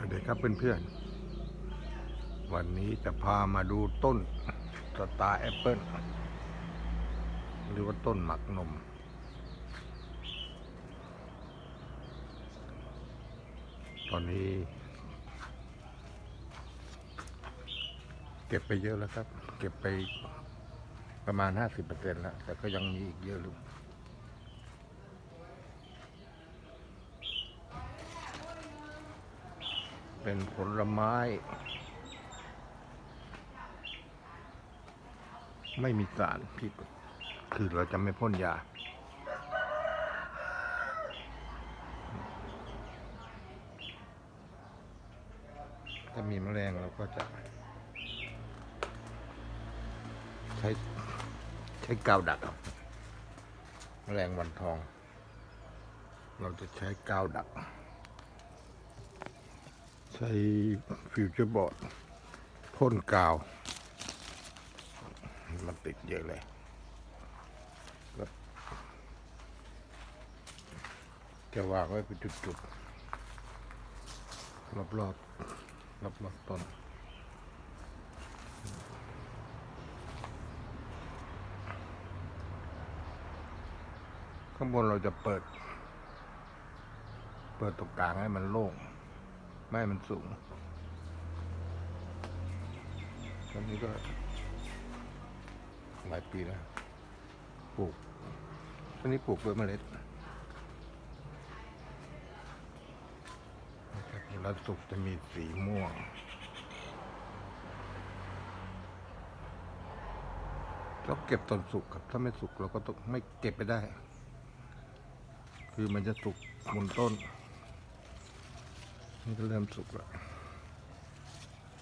วัสดีครับเพื่อนๆ วันนี้จะพามาดูต้นสตาร์แอปเปิลหรือว่าต้นหมักนม ตอนนี้ เก็บไปเยอะแล้วครับ เก็บไปประมาณ 50%แล้ว แต่ก็ยังมีอีกเยอะลูก เป็นผลไม้ ไม่มีสารพิษคือเราจะไม่พ่นยา ถ้ามีแมลงเราก็จะ ใช้ใช้กาวดักเอาแมลงวันทอง เราจะใช้กาวดัก ใช้ฟิวเจอร์บอร์ดพ่นกาว มันติดเยอะเลยจะวางไว้เป็นจุดๆ รอบๆ รอบๆต้นข้างบนเราจะเปิด เปิดตรงกลางให้มันโล่ง ไม่มันสูงตอนนี้ก็ หลายปีแล้วปลูกตอนนี้ปลูกด้วยเมล็ดนะครับเวลาสุกจะมีสีม่วงต้องเก็บตอนสุกครับ ถ้าไม่สุกเราก็ต้องไม่เก็บไปได้ คือมันจะสุกบนต้น นี่ก็เริ่มสุกแล้ว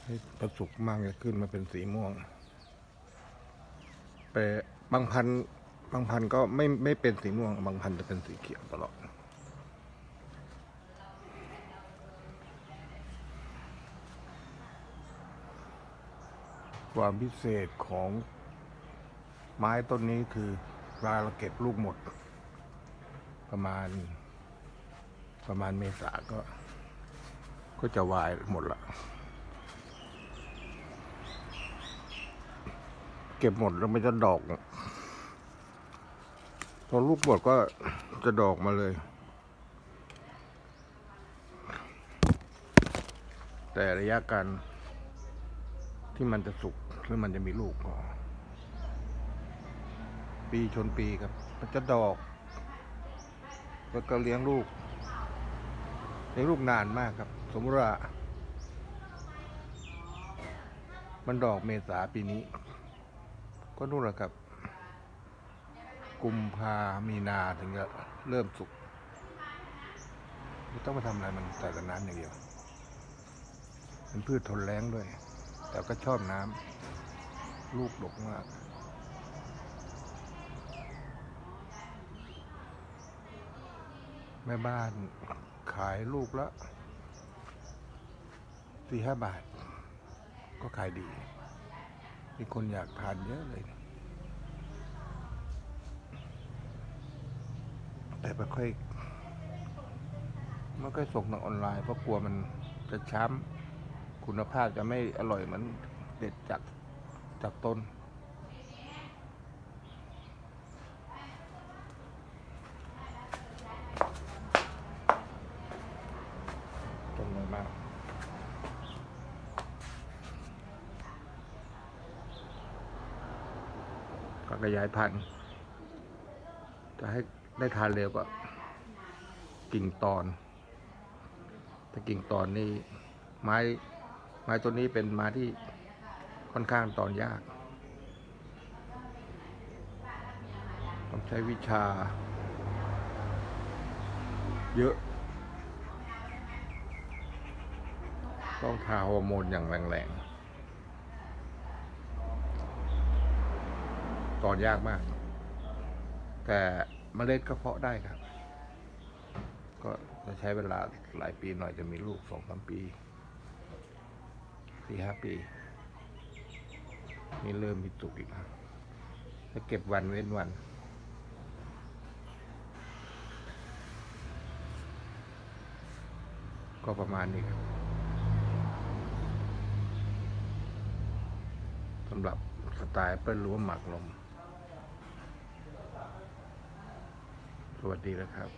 ให้พอสุกมากจะขึ้นมาเป็นสีม่วง แต่บางพันธุ์บางพันธุ์ก็ไม่ไม่เป็นสีม่วง บางพันธุ์จะเป็นสีเขียวตลอดความพิเศษของไม้ต้นนี้คือเวลาเราเก็บลูกหมด ประมาณ ประมาณเมษาก็ ก็จะวายหมดละเก็บหมดแล้วมันจะดอก พอลูกหมดก็จะดอกมาเลย แต่ระยะการที่มันจะสุกหรือมันจะมีลูกก็ปีชนปีครับ มันจะดอก แล้วก็เลี้ยงลูก ลี้ยงลูกนานมากครับ สมมติว่ามันดอกเมษาปีนี้ ก็นู่นแหละครับ กุมภามีนาถึงจะเริ่มสุกไม่ต้องมาทำอะไรมันใส่แต่น้ำอย่างเดียวเป็นพืชทนแล้งด้วย แต่ก็ชอบน้ำลูกดกมาก แม่บ้านขายลูกละสี่ห้าบาท ก็ขายดี มีคนอยากทานเยอะเลย แต่ไม่ค่อยไม่ค่อยส่งทางออนไลน์เพราะกลัวมันจะช้ำคุณภาพจะไม่อร่อยเหมือนเด็ดจากจากต้น ต้นน้อยมาก ก็ ขยายพันธุ์จะให้ได้ทานเร็วก็ กิ่งตอนแต่กิ่งตอนนี่ไม้ไม้ต้นนี้เป็นไม้ที่ค่อนข้างตอนยาก ต้องใช้วิชา เยอะ ต้องทาฮอร์โมนอย่างแรงๆ กรยากมาก แต่เมล็ดก็เพาะได้ครับ ก็จะใช้เวลาหลายปีหน่อยจะมีลูกสองสามปีสี่ห้าปี นี่เริ่มมีตุกอีกแล้วจะเก็บวันเว้นวันก็ประมาณนี้ครับสำหรับสไตล์เปิ้ลรั้วหมักลม วัสดีนะครับ